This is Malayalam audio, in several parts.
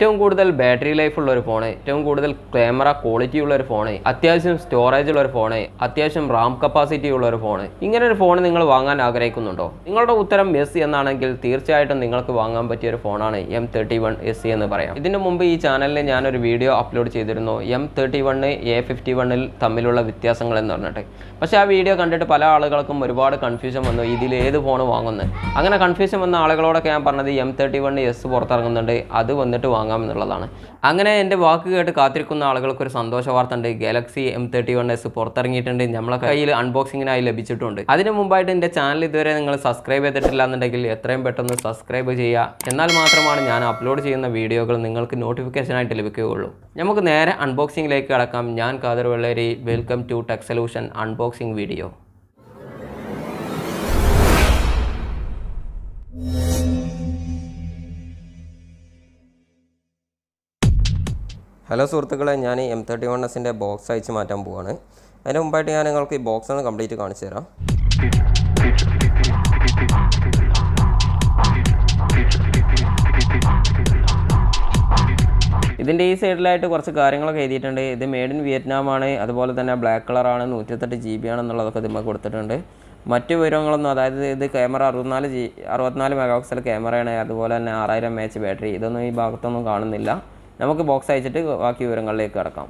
ഏറ്റവും കൂടുതൽ ബാറ്ററി ലൈഫ് ഉള്ള ഒരു ഫോണ് ഏറ്റവും കൂടുതൽ ക്യാമറ ക്വാളിറ്റി ഉള്ള ഒരു ഫോണ് അത്യാവശ്യം സ്റ്റോറേജ് ഉള്ള ഒരു ഫോണ് അത്യാവശ്യം റാം കപ്പാസിറ്റി ഉള്ള ഒരു ഫോണ് ഇങ്ങനെ ഒരു ഫോൺ നിങ്ങൾ വാങ്ങാൻ ആഗ്രഹിക്കുന്നുണ്ടോ? നിങ്ങളുടെ ഉത്തരം എസ് എന്നാണെങ്കിൽ തീർച്ചയായിട്ടും നിങ്ങൾക്ക് വാങ്ങാൻ പറ്റിയ ഒരു ഫോണാണ് എം തേർട്ടി വൺ എസ് എന്ന് പറയാം. ഇതിന് മുമ്പ് ഈ ചാനലിൽ ഞാൻ ഒരു വീഡിയോ അപ്ലോഡ് ചെയ്തിരുന്നു. M thirty one A fifty വണ്ണിൽ തമ്മിലുള്ള വ്യത്യാസങ്ങൾ എന്ന് പറഞ്ഞിട്ട്. പക്ഷേ ആ വീഡിയോ കണ്ടിട്ട് പല ആളുകൾക്കും ഒരുപാട് കൺഫ്യൂഷൻ വന്നു. ഇതിൽ ഏത് ഫോൺ വാങ്ങുന്നത് അങ്ങനെ കൺഫ്യൂഷൻ വന്ന ആളുകളോടൊക്കെ ഞാൻ പറഞ്ഞത് എം തേർട്ടി വൺ എസ് പുറത്തിറങ്ങുന്നുണ്ട്. അത് വന്നിട്ട് വാങ്ങാം എന്നുള്ളതാണ് അങ്ങനെ എന്റെ വാക്ക് കേട്ട് കാത്തിരിക്കുന്ന ആളുകൾക്ക് ഒരു സന്തോഷ വാർത്ത ഉണ്ട് Galaxy M thirty one S പുറത്തിറങ്ങിയിട്ടുണ്ട്. നമ്മളെ കയ്യിൽ അൺബോക്സിങ്ങിനായി ലഭിച്ചിട്ടുണ്ട്. അതിന് മുമ്പായിട്ട് എന്റെ ചാനൽ ഇതുവരെ നിങ്ങൾ സബ്സ്ക്രൈബ് ചെയ്തിട്ടില്ല എന്നുണ്ടെങ്കിൽ എത്രയും പെട്ടെന്ന് സബ്സ്ക്രൈബ് ചെയ്യുക. എന്നാൽ മാത്രമാണ് ഞാൻ അപ്ലോഡ് ചെയ്യുന്ന വീഡിയോകൾ നിങ്ങൾക്ക് നോട്ടിഫിക്കേഷനായിട്ട് ലഭിക്കുകയുള്ളൂ. നമുക്ക് നേരെ അൺബോക്സിങ്ങിലേക്ക് കടക്കാം. ഞാൻ Khader Velleri. Welcome to tech solution unboxing video hello സുഹൃത്തുക്കളെ ഞാൻ എം തേർട്ടി വൺ എസിന്റെ ബോക്സ് അയച്ച് മാറ്റാൻ പോവാണ്. അതിന് മുമ്പായിട്ട് ഞാൻ നിങ്ങൾക്ക് ഈ ബോക്സ് ഒന്ന് കംപ്ലീറ്റ് കാണിച്ചു തരാം. ഇതിന്റെ ഈ സൈഡിലായിട്ട് കുറച്ച് കാര്യങ്ങളൊക്കെ എഴുതിയിട്ടുണ്ട്. ഇത് മെയ്ഡ് ഇൻ വിയറ്റ്നാം ആണ്. അതുപോലെ തന്നെ ബ്ലാക്ക് കളറാണ് നൂറ്റിത്തെട്ട് ജി ബി ആണെന്നുള്ളതൊക്കെ ഇതിന്മേൽ കൊടുത്തിട്ടുണ്ട്. മറ്റു വിവരങ്ങളൊന്നും അതായത് ഇത് ക്യാമറ അറുപത്തിനാല് ജി അറുപത്തിനാല് മെഗാ പിക്സൽ ക്യാമറയാണ് അതുപോലെ തന്നെ ആറായിരം എം എച്ച് ബാറ്ററി ഇതൊന്നും ഈ ഭാഗത്തൊന്നും കാണുന്നില്ല. നമുക്ക് ബോക്സ് അയച്ചിട്ട് ബാക്കി വിവരങ്ങളിലേക്ക് കിടക്കാം.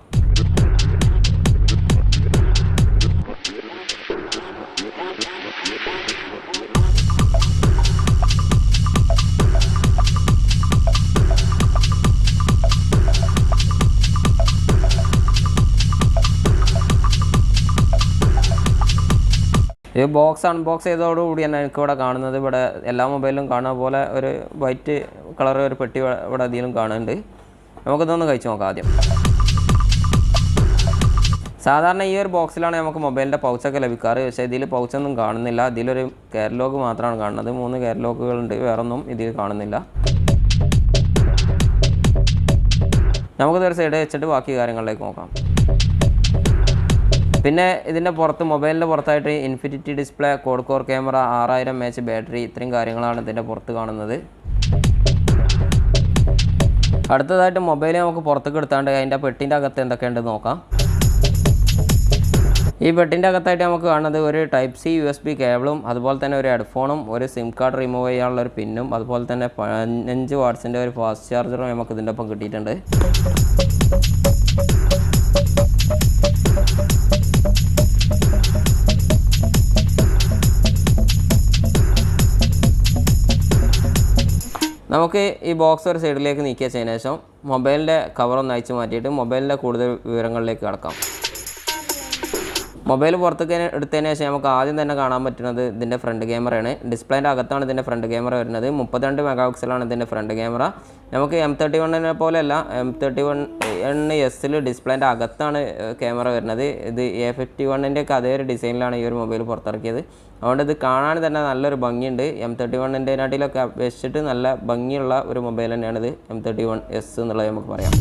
ഈ ബോക്സ് അൺബോക്സ് ചെയ്തതോടുകൂടി തന്നെ എനിക്ക് ഇവിടെ കാണുന്നത് ഇവിടെ എല്ലാ മൊബൈലിലും കാണുന്ന പോലെ ഒരു വൈറ്റ് കളർ ഒരു പെട്ടി ഇവിടെ അധികം കാണുന്നുണ്ട്. നമുക്കിതൊന്ന് കഴിച്ചു നോക്കാം ആദ്യം. സാധാരണ ഈ ഒരു ബോക്സിലാണ് നമുക്ക് മൊബൈലിന്റെ പൗച്ചൊക്കെ ലഭിക്കാറ്. പക്ഷേ ഇതിൽ പൗച്ചൊന്നും കാണുന്നില്ല. ഇതിലൊരു കാറ്റലോഗ് മാത്രമാണ് കാണുന്നത്. മൂന്ന് കാറ്റലോഗുകളുണ്ട്. വേറൊന്നും ഇതിൽ കാണുന്നില്ല. നമുക്ക് ഇതൊരു സൈഡ് വെച്ചിട്ട് ബാക്കി കാര്യങ്ങളിലേക്ക് നോക്കാം. പിന്നെ ഇതിന്റെ പുറത്ത് മൊബൈലിന്റെ പുറത്തായിട്ട് infinity display quad core camera ആറായിരം എച്ച് ബാറ്ററി ഇത്രയും കാര്യങ്ങളാണ് ഇതിന്റെ പുറത്ത് കാണുന്നത്. അടുത്തതായിട്ട് മൊബൈൽ നമുക്ക് പുറത്തേക്ക് എടുത്താണ്ട് അതിന്റെ പെട്ടിന്റെ അകത്ത് എന്തൊക്കെയുണ്ടെന്ന് നോക്കാം. ഈ പെട്ടിന്റെ അകത്തായിട്ട് നമുക്ക് കാണുന്നത് ഒരു type C U S B കേബിളും അതുപോലെ തന്നെ ഒരു ഹെഡ്ഫോണും ഒരു സിം കാർഡ് റിമൂവ് ചെയ്യാനുള്ള ഒരു പിന്നും അതുപോലെ തന്നെ പതിനഞ്ച് വാട്സിന്റെ ഒരു ഫാസ്റ്റ് ചാർജറും നമുക്ക് ഇതിന്റെ ഒപ്പം കിട്ടിയിട്ടുണ്ട്. നമുക്ക് ഈ ബോക്സ് ഒരു സൈഡിലേക്ക് നീക്കിയ ശേഷം മൊബൈലിന്റെ കവറൊന്ന് അയച്ചു മാറ്റിയിട്ട് മൊബൈലിന്റെ കൂടുതൽ വിവരങ്ങളിലേക്ക് കടക്കാം. മൊബൈൽ പുറത്തേക്ക് എടുത്തതിന് ശേഷം നമുക്ക് ആദ്യം തന്നെ കാണാൻ പറ്റുന്നത് ഇതിന്റെ ഫ്രണ്ട് ക്യാമറയാണ് ഡിസ്പ്ലേന്റെ അകത്താണ് ഇതിന്റെ ഫ്രണ്ട് ക്യാമറ വരുന്നത്. മുപ്പത്തിരണ്ട് മെഗാ പിക്സലാണ് ഇതിന്റെ ഫ്രണ്ട് ക്യാമറ നമുക്ക് എം തേർട്ടി വണ്ണിനെ പോലെയല്ല എം തേർട്ടി വൺ എൺ എസ്സിൽ ഡിസ്പ്ലേന്റെ അകത്താണ് ക്യാമറ വരുന്നത്. ഇത് എ ഫിഫ്റ്റി വണ്ണിന്റെ ഒക്കെ അതേ ഒരു ഡിസൈനിലാണ് ഈ ഒരു മൊബൈൽ പുറത്തിറക്കിയത്. അതുകൊണ്ട് ഇത് കാണാൻ തന്നെ നല്ലൊരു ഭംഗിയുണ്ട്. എം തേർട്ടി വണ്ണിന്റെ നാട്ടിലൊക്കെ അപേക്ഷിച്ചിട്ട് നല്ല ഭംഗിയുള്ള ഒരു മൊബൈൽ തന്നെയാണിത്. എം തേർട്ടി വൺ എസ് എന്നുള്ളത് നമുക്ക് പറയാം.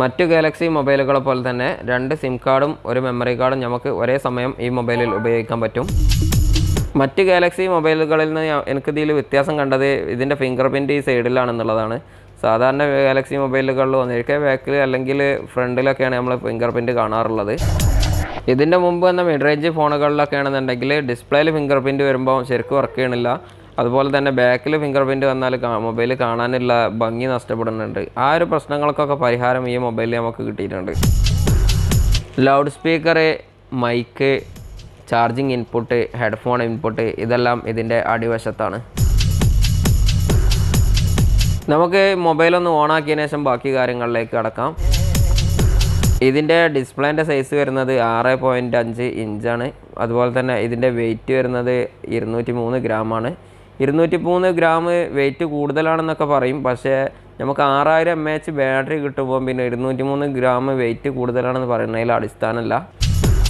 മറ്റു ഗാലക്സി മൊബൈലുകളെ പോലെ തന്നെ രണ്ട് സിം കാർഡും ഒരു മെമ്മറി കാർഡും നമുക്ക് ഒരേ സമയം ഈ മൊബൈലിൽ ഉപയോഗിക്കാൻ പറ്റും. മറ്റ് ഗാലക്സി മൊബൈലുകളിൽ നിന്ന് എനിക്ക് എനിക്കിതിൽ വ്യത്യാസം കണ്ടത് ഇതിന്റെ ഫിംഗർ പ്രിന്റ് ഈ സൈഡിലാണെന്നുള്ളതാണ് സാധാരണ ഗാലക്സി മൊബൈലുകളിൽ ഒന്നിരിക്കെ ബാക്കിൽ അല്ലെങ്കിൽ ഫ്രണ്ടിലൊക്കെയാണ് നമ്മൾ ഫിംഗർ പ്രിന്റ് കാണാറുള്ളത്. ഇതിന്റെ മുമ്പ് വന്ന മിഡ് റേഞ്ച് ഫോണുകളിലൊക്കെ ആണെന്നുണ്ടെങ്കിൽ ഡിസ്പ്ലേയിൽ ഫിംഗർ പ്രിന്റ് വരുമ്പോൾ ശരിക്കും വർക്ക് ചെയ്യണില്ല. അതുപോലെ തന്നെ ബാക്കിൽ ഫിംഗർ പ്രിന്റ് വന്നാൽ മൊബൈൽ കാണാനുള്ള ഭംഗി നഷ്ടപ്പെടുന്നുണ്ട്. ആ ഒരു പ്രശ്നങ്ങൾക്കൊക്കെ പരിഹാരം ഈ മൊബൈലിൽ നമുക്ക് കിട്ടിയിട്ടുണ്ട്. Loud speaker mic charging input headphone input ഇതെല്ലാം ഇതിന്റെ അടിവശത്താണ്. നമുക്ക് മൊബൈൽ മൊബൈലൊന്ന് ഓണാക്കിയതിന് ശേഷം ബാക്കി കാര്യങ്ങളിലേക്ക് കടക്കാം. ഇതിന്റെ ഡിസ്പ്ലേന്റെ സൈസ് വരുന്നത് ആറ് പോയിന്റ് അഞ്ച് ഇഞ്ചാണ് അതുപോലെ തന്നെ ഇതിന്റെ വെയിറ്റ് വരുന്നത് ഇരുന്നൂറ്റി മൂന്ന് ഗ്രാമാണ് ഇരുന്നൂറ്റി മൂന്ന് ഗ്രാം വെയിറ്റ് കൂടുതലാണെന്നൊക്കെ പറയും. പക്ഷേ നമുക്ക് ആറായിരം എം എച്ച് ബാറ്ററി കിട്ടുമ്പോൾ പിന്നെ ഇരുന്നൂറ്റി മൂന്ന് ഗ്രാം വെയിറ്റ് കൂടുതലാണെന്ന് പറയുന്നതിൽ അടിസ്ഥാനമല്ല.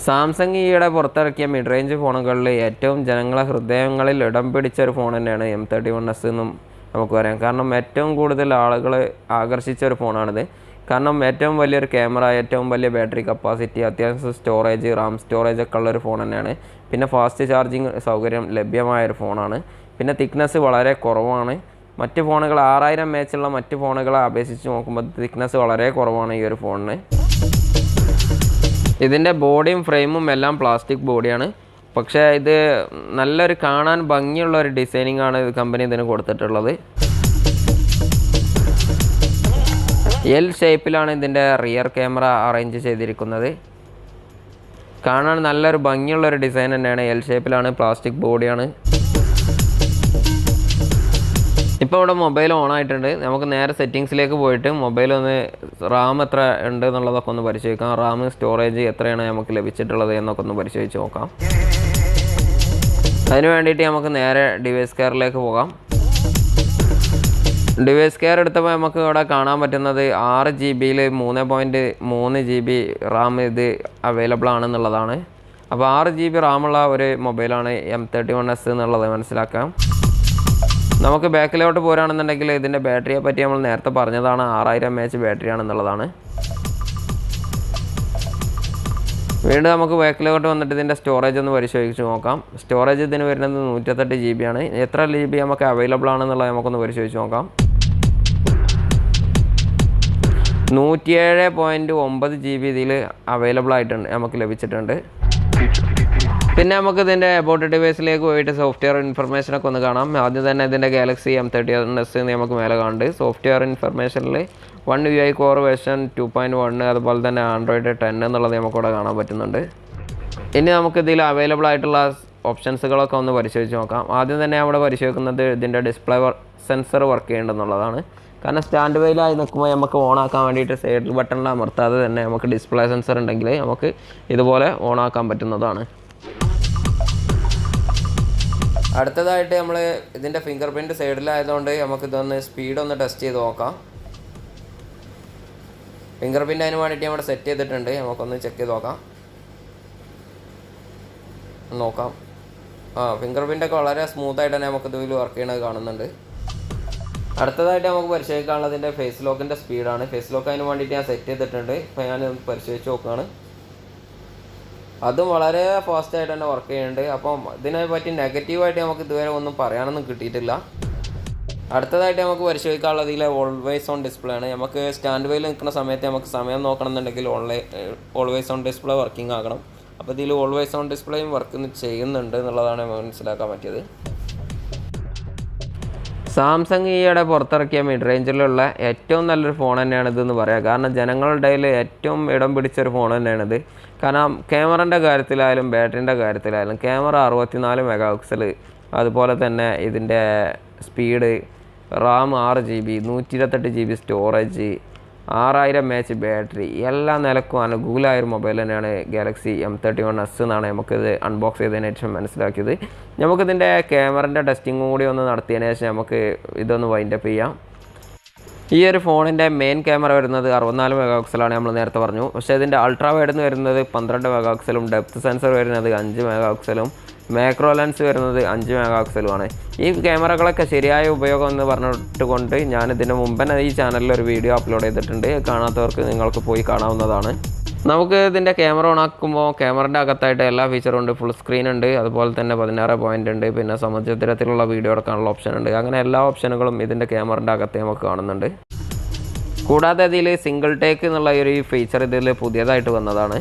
സാംസങ് ഈയിടെ പുറത്തിറക്കിയ മിഡ് റേഞ്ച് ഫോണുകളിൽ ഏറ്റവും ജനങ്ങളെ ഹൃദയങ്ങളിൽ ഇടം പിടിച്ച ഒരു ഫോൺ തന്നെയാണ് എം തേർട്ടി വൺ എസ് എന്നും നമുക്ക് പറയാം. കാരണം ഏറ്റവും കൂടുതൽ ആളുകൾ ആകർഷിച്ച ഒരു ഫോണാണിത്. കാരണം ഏറ്റവും വലിയൊരു ക്യാമറ ഏറ്റവും വലിയ ബാറ്ററി കപ്പാസിറ്റി അത്യാവശ്യം സ്റ്റോറേജ് റാം സ്റ്റോറേജ് ഒക്കെ ഉള്ളൊരു ഫോൺ തന്നെയാണ്. പിന്നെ ഫാസ്റ്റ് ചാർജിങ് സൗകര്യം ലഭ്യമായ ഒരു ഫോണാണ്. പിന്നെ തിക്നെസ് വളരെ കുറവാണ്. മറ്റ് ഫോണുകൾ ആറായിരം മേച്ചുള്ള മറ്റ് ഫോണുകളെ അപേക്ഷിച്ച് നോക്കുമ്പോൾ തിക്നെസ് വളരെ കുറവാണ് ഈ ഒരു ഫോണിന്. ഇതിന്റെ ബോഡിയും ഫ്രെയിമും എല്ലാം പ്ലാസ്റ്റിക് ബോഡിയാണ്. പക്ഷേ ഇത് നല്ലൊരു കാണാൻ ഭംഗിയുള്ള ഒരു ഡിസൈനിങ് ആണ് ഇത് കമ്പനി ഇതിന് കൊടുത്തിട്ടുള്ളത്. എൽ ഷേപ്പിലാണ് ഇതിന്റെ റിയർ ക്യാമറ അറേഞ്ച് ചെയ്തിരിക്കുന്നത്. കാണാൻ നല്ലൊരു ഭംഗിയുള്ള ഒരു ഡിസൈൻ തന്നെയാണ് എൽ ഷേപ്പിലാണ് പ്ലാസ്റ്റിക് ബോഡിയാണ് ഇപ്പോൾ ഇവിടെ മൊബൈൽ ഓൺ ആയിട്ടുണ്ട്. നമുക്ക് നേരെ സെറ്റിങ്സിലേക്ക് പോയിട്ട് മൊബൈൽ ഒന്ന് റാം എത്ര ഉണ്ട് എന്നുള്ളതൊക്കെ ഒന്ന് പരിശോധിക്കാം. റാം സ്റ്റോറേജ് എത്രയാണ് നമുക്ക് ലഭിച്ചിട്ടുള്ളത് എന്നൊക്കെ ഒന്ന് പരിശോധിച്ച് നോക്കാം. അതിന് വേണ്ടിയിട്ട് നമുക്ക് നേരെ ഡിവൈസ് കെയറിലേക്ക് പോകാം. ഡിവൈസ് കെയർ എടുത്തപ്പോൾ നമുക്ക് ഇവിടെ കാണാൻ പറ്റുന്നത് ആറ് ജി ബിയിൽ മൂന്ന് പോയിന്റ് മൂന്ന് ജി ബി റാം ഇത് അവൈലബിൾ ആണെന്നുള്ളതാണ്. അപ്പോൾ ആറ് ജി ബി റാമുള്ള ഒരു മൊബൈലാണ് എം തേർട്ടി വൺ എസ് എന്നുള്ളത് മനസ്സിലാക്കാം. നമുക്ക് ബാക്കിലോട്ട് പോരാണെന്നുണ്ടെങ്കിൽ ഇതിന്റെ ബാറ്ററിയെ പറ്റി നമ്മൾ നേരത്തെ പറഞ്ഞതാണ് ആറായിരം എം എച്ച് ബാറ്ററി ആണെന്നുള്ളതാണ്. വീണ്ടും നമുക്ക് ബാക്കിലോട്ട് വന്നിട്ട് ഇതിന്റെ സ്റ്റോറേജ് ഒന്ന് പരിശോധിച്ച് നോക്കാം. സ്റ്റോറേജ് ഇതിന് വരുന്നത് നൂറ്റത്തെട്ട് ജി ബി ആണ്. എത്ര ജി ബി നമുക്ക് അവൈലബിൾ ആണെന്നുള്ളത് നമുക്കൊന്ന് പരിശോധിച്ച് നോക്കാം. നൂറ്റിയേഴ് പോയിന്റ് ഒമ്പത് ജി ബി ഇതിൽ അവൈലബിൾ ആയിട്ടുണ്ട് നമുക്ക് ലഭിച്ചിട്ടുണ്ട്. പിന്നെ നമുക്ക് ഇതിന്റെ അബോട്ട് ഡിവൈസിലേക്ക് പോയിട്ട് സോഫ്റ്റ്വെയർ ഇൻഫർമേഷനൊക്കെ ഒന്ന് കാണാം. ആദ്യം തന്നെ ഇതിന്റെ ഗാലക്സി എം തേർട്ടി എസ് നമുക്ക് മേലെ കാണുന്നുണ്ട്. Software ഇൻഫർമേഷനിൽ one U I core version two point one അതുപോലെ തന്നെ ആൻഡ്രോയിഡ് ടെൻ എന്നുള്ളത് നമുക്കിവിടെ കാണാൻ പറ്റുന്നുണ്ട്. ഇനി നമുക്ക് ഇതിൽ അവൈലബിൾ ആയിട്ടുള്ള ഓപ്ഷൻസുകളൊക്കെ ഒന്ന് പരിശോധിച്ച് നോക്കാം. ആദ്യം തന്നെ അവിടെ പരിശോധിക്കുന്നത് ഇതിന്റെ ഡിസ്പ്ലേ സെൻസർ വർക്ക് ചെയ്യേണ്ടെന്നുള്ളതാണ്. കാരണം സ്റ്റാൻഡ് വെയിലായി നിൽക്കുമ്പോൾ നമുക്ക് ഓൺ ആക്കാൻ വേണ്ടിയിട്ട് സൈഡിൽ ബട്ടണിൽ അമർത്താതെ തന്നെ നമുക്ക് ഡിസ്പ്ലേ സെൻസർ ഉണ്ടെങ്കിൽ നമുക്ക് ഇതുപോലെ ഓൺ ആക്കാൻ പറ്റുന്നതാണ്. അടുത്തതായിട്ട് നമ്മൾ ഇതിന്റെ ഫിംഗർ പ്രിന്റ് സൈഡിലായതുകൊണ്ട് നമുക്ക് ഇതൊന്ന് സ്പീഡ് ഒന്ന് ടെസ്റ്റ് ചെയ്ത് നോക്കാം. ഫിംഗർ പ്രിന്റ് അതിന് വേണ്ടിയിട്ട് നമ്മൾ സെറ്റ് ചെയ്തിട്ടുണ്ട്. നമുക്കൊന്ന് ചെക്ക് ചെയ്ത് നോക്കാം. നോക്കാം. ആ ഫിംഗർ പ്രിന്റൊക്കെ വളരെ സ്മൂത്തായിട്ട് തന്നെ നമുക്ക് ഇതിൽ വർക്ക് ചെയ്യണത് കാണുന്നുണ്ട്. അടുത്തതായിട്ട് നമുക്ക് പരിശോധിക്കാനുള്ളതിന്റെ ഫേസ് ലോക്കിന്റെ സ്പീഡാണ് ഫേസ് ലോക്ക് അതിന് വേണ്ടിയിട്ട് ഞാൻ സെറ്റ് ചെയ്തിട്ടുണ്ട്. ഇപ്പോൾ ഞാൻ പരിശോധിച്ച് നോക്കുകയാണ് അതും വളരെ ഫാസ്റ്റായിട്ട് തന്നെ വർക്ക് ചെയ്യുന്നുണ്ട്. അപ്പം ഇതിനെ പറ്റി നെഗറ്റീവായിട്ട് നമുക്ക് ഇതുവരെ ഒന്നും പറയാനൊന്നും കിട്ടിയിട്ടില്ല. അടുത്തതായിട്ട് നമുക്ക് പരിശോധിക്കാനുള്ളത് ഇതിലെ ഓൾവേസ് ഓൺ ഡിസ്പ്ലേ ആണ്. നമുക്ക് സ്റ്റാൻഡ് വൈയിൽ നിൽക്കുന്ന സമയത്ത് നമുക്ക് സമയം നോക്കണമെന്നുണ്ടെങ്കിൽ online always on display working ആകണം. അപ്പോൾ ഇതിൽ ഓൾവേസ് ഓൺ ഡിസ്പ്ലേയും വർക്ക് ചെയ്യുന്നുണ്ട് എന്നുള്ളതാണ് മനസ്സിലാക്കാൻ പറ്റിയത്. സാംസങ് ഈയിടെ പുറത്തിറക്കിയ മിഡ് റേഞ്ചിലുള്ള ഏറ്റവും നല്ലൊരു ഫോൺ തന്നെയാണ് ഇതെന്ന് പറയാം. കാരണം ജനങ്ങളുടെ ഇടയിൽ ഏറ്റവും ഇടം പിടിച്ചൊരു ഫോൺ തന്നെയാണിത് കാരണം ക്യാമറന്റെ കാര്യത്തിലായാലും ബാറ്ററിന്റെ കാര്യത്തിലായാലും ക്യാമറ അറുപത്തിനാല് മെഗാ പിക്സൽ അതുപോലെ തന്നെ ഇതിന്റെ സ്പീഡ് റാം ആറ് ജി ബി നൂറ്റി ഇരുപത്തെട്ട് ജി ബി സ്റ്റോറേജ് ആറായിരം എച്ച് ബാറ്ററി എല്ലാ നിലക്കും അനുകൂലമായ ഒരു മൊബൈൽ തന്നെയാണ് Galaxy M thirty one S എന്നാണ് നമുക്കിത് അൺബോക്സ് ചെയ്തതിന് ശേഷം മനസ്സിലാക്കിയത്. നമുക്കിതിന്റെ ക്യാമറന്റെ ടെസ്റ്റിംഗ് കൂടി ഒന്ന് നടത്തിയതിന് ശേഷം നമുക്ക് ഇതൊന്ന് വൈൻഡപ്പ് ചെയ്യാം. ഈ ഒരു ഫോണിന്റെ മെയിൻ ക്യാമറ വരുന്നത് അറുപത്തിനാല് മെഗാ പിക്സലാണ് നമ്മൾ നേരത്തെ പറഞ്ഞു. പക്ഷേ ഇതിന്റെ അൾട്രാ വൈഡ് എന്ന് വരുന്നത് പന്ത്രണ്ട് മെഗാ പിക്സലും ഡെപ്ത് സെൻസർ വരുന്നത് അഞ്ച് മെഗാ പിക്സലും മാക്രോ ലെൻസ് വരുന്നത് അഞ്ച് മെഗാ പിക്സലുമാണ് ഈ ക്യാമറകളൊക്കെ ശരിയായ ഉപയോഗം എന്ന് പറഞ്ഞിട്ട് കൊണ്ട് ഞാൻ ഇതിന് മുമ്പ് ഈ ചാനലിൽ ഒരു വീഡിയോ അപ്ലോഡ് ചെയ്തിട്ടുണ്ട്. കാണാത്തവർക്ക് നിങ്ങൾക്ക് പോയി കാണാവുന്നതാണ്. നമുക്ക് ഇതിന്റെ ക്യാമറ ഓൺ ആക്കുമ്പോൾ ക്യാമറന്റെ അകത്തായിട്ട് എല്ലാ ഫീച്ചറും ഉണ്ട്. ഫുൾ സ്ക്രീൻ ഉണ്ട്. അതുപോലെ തന്നെ പതിനാറ് പോയിന്റ് ഉണ്ട്. പിന്നെ സമുദ്രത്തിലുള്ള വീഡിയോ എടുക്കാനുള്ള ഓപ്ഷൻ ഉണ്ട്. അങ്ങനെ എല്ലാ ഓപ്ഷനുകളും ഇതിന്റെ ക്യാമറന്റെ അകത്ത് നമുക്ക് കാണുന്നുണ്ട്. കൂടാതെ ഇതിൽ സിംഗിൾ ടേക്ക് എന്നുള്ള ഒരു ഫീച്ചർ ഇതിൽ പുതിയതായിട്ട് വന്നതാണ്.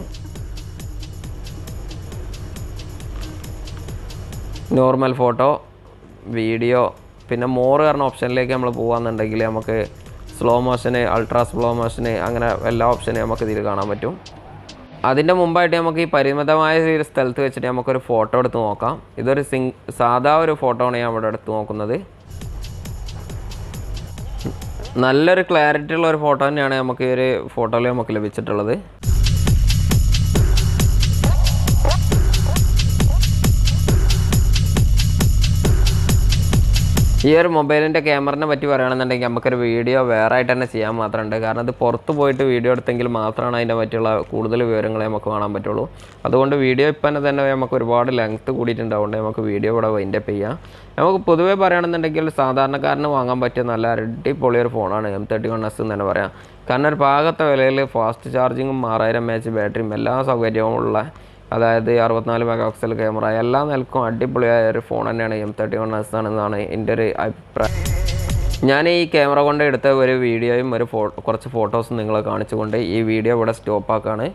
നോർമൽ ഫോട്ടോ വീഡിയോ പിന്നെ മോർ പറഞ്ഞ ഓപ്ഷനിലേക്ക് നമ്മൾ പോകുകയെന്നുണ്ടെങ്കിൽ നമുക്ക് slow motion ultra slow motion അങ്ങനെ എല്ലാ ഓപ്ഷനും നമുക്ക് ഇതിൽ കാണാൻ പറ്റും. അതിന്റെ മുമ്പായിട്ട് നമുക്ക് ഈ പരിമിതമായ ഒരു സ്ഥലത്ത് വെച്ചിട്ട് നമുക്കൊരു ഫോട്ടോ എടുത്ത് നോക്കാം. ഇതൊരു സിങ് സാധാ ഒരു ഫോട്ടോ ആണ് ഞാൻ ഇവിടെ എടുത്ത് നോക്കുന്നത്. നല്ലൊരു ക്ലാരിറ്റി ഉള്ള ഒരു ഫോട്ടോ തന്നെയാണ് നമുക്ക് ഈ ഒരു ഫോട്ടോയിൽ നമുക്ക് ലഭിച്ചിട്ടുള്ളത്. ഈ ഒരു മൊബൈലിന്റെ ക്യാമറിനെ പറ്റി പറയുകയാണെന്നുണ്ടെങ്കിൽ നമുക്കൊരു വീഡിയോ വേറെ ആയിട്ട് തന്നെ ചെയ്യാൻ മാത്രമുണ്ട്. കാരണം അത് പുറത്ത് പോയിട്ട് വീഡിയോ എടുത്തെങ്കിൽ മാത്രമാണ് അതിന്റെ പറ്റിയുള്ള കൂടുതൽ വിവരങ്ങളെ നമുക്ക് കാണാൻ പറ്റുള്ളൂ. അതുകൊണ്ട് വീഡിയോ ഇപ്പം തന്നെ നമുക്ക് ഒരുപാട് ലെങ്ത് കൂടിയിട്ടുണ്ട്. അതുകൊണ്ട് നമുക്ക് വീഡിയോ ഇവിടെ വൈൻഡപ്പ് ചെയ്യാം. നമുക്ക് പൊതുവേ പറയുകയാണെന്നുണ്ടെങ്കിൽ സാധാരണക്കാരന് വാങ്ങാൻ പറ്റിയ നല്ല അടിപൊളി ഒരു ഫോണാണ് എം തേർട്ടി വൺ എസ് എന്ന് തന്നെ പറയാം. കാരണം ഒരു പാകത്തെ വിലയിൽ ഫാസ്റ്റ് ചാർജിങ്ങും ആറായിരം എം എച്ച് ബാറ്ററിയും എല്ലാ സൗകര്യവും ഉള്ള അതായത് അറുപത്തിനാല് മെഗാ പിക്സൽ ക്യാമറ എല്ലാ നിലക്കും അടിപൊളിയായ ഒരു ഫോൺ തന്നെയാണ് എം തേർട്ടി വൺ എസ് ആണെന്നാണ് എന്റെ ഒരു അഭിപ്രായം. ഞാൻ ഈ ക്യാമറ കൊണ്ട് എടുത്ത ഒരു വീഡിയോയും ഒരു ഫോ കുറച്ച് ഫോട്ടോസും നിങ്ങളെ കാണിച്ചുകൊണ്ട് ഈ വീഡിയോ ഇവിടെ സ്റ്റോപ്പ് ആക്കാണ്.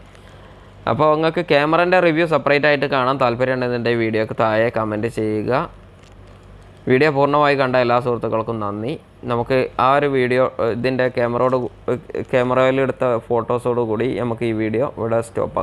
അപ്പോൾ നിങ്ങൾക്ക് ക്യാമറന്റെ റിവ്യൂ സെപ്പറേറ്റ് ആയിട്ട് കാണാൻ താല്പര്യമുണ്ടെന്നുണ്ടെങ്കിൽ വീഡിയോക്ക് താഴെ കമന്റ് ചെയ്യുക. വീഡിയോ പൂർണമായി കണ്ട എല്ലാ സുഹൃത്തുക്കൾക്കും നന്ദി. നമുക്ക് ആ ഒരു വീഡിയോ ഇതിന്റെ ക്യാമറയോട് ക്യാമറയിലെടുത്ത ഫോട്ടോസോട് കൂടി നമുക്ക് ഈ വീഡിയോ ഇവിടെ സ്റ്റോപ്പ്